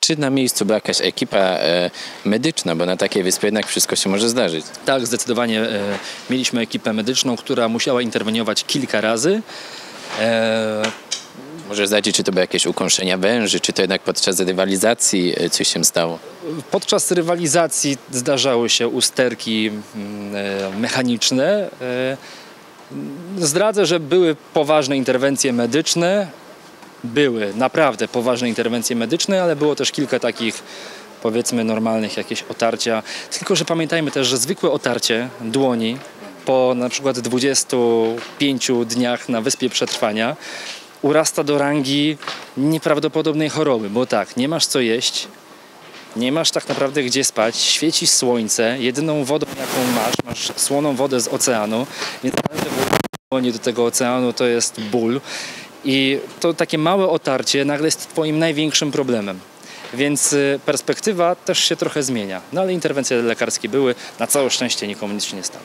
Czy na miejscu była jakaś ekipa e, medyczna, bo na takiej wyspie jednak wszystko się może zdarzyć? Tak, zdecydowanie e, mieliśmy ekipę medyczną, która musiała interweniować kilka razy. E, Może zdradzić, czy to były jakieś ukąszenia węży, czy to jednak podczas rywalizacji e, coś się stało? Podczas rywalizacji zdarzały się usterki mm, e, mechaniczne. E, Zdradzę, że były poważne interwencje medyczne. Były naprawdę poważne interwencje medyczne, ale było też kilka takich powiedzmy normalnych jakieś otarcia. Tylko, że pamiętajmy też, że zwykłe otarcie dłoni po na przykład 25 dniach na wyspie przetrwania urasta do rangi nieprawdopodobnej choroby, bo tak, nie masz co jeść, nie masz tak naprawdę gdzie spać, świeci słońce, jedyną wodą jaką masz, masz słoną wodę z oceanu, więc naprawdę do tego oceanu to jest ból i to takie małe otarcie nagle jest twoim największym problemem. Więc y, perspektywa też się trochę zmienia. No ale interwencje lekarskie były, na całe szczęście nikomu nic się nie stało.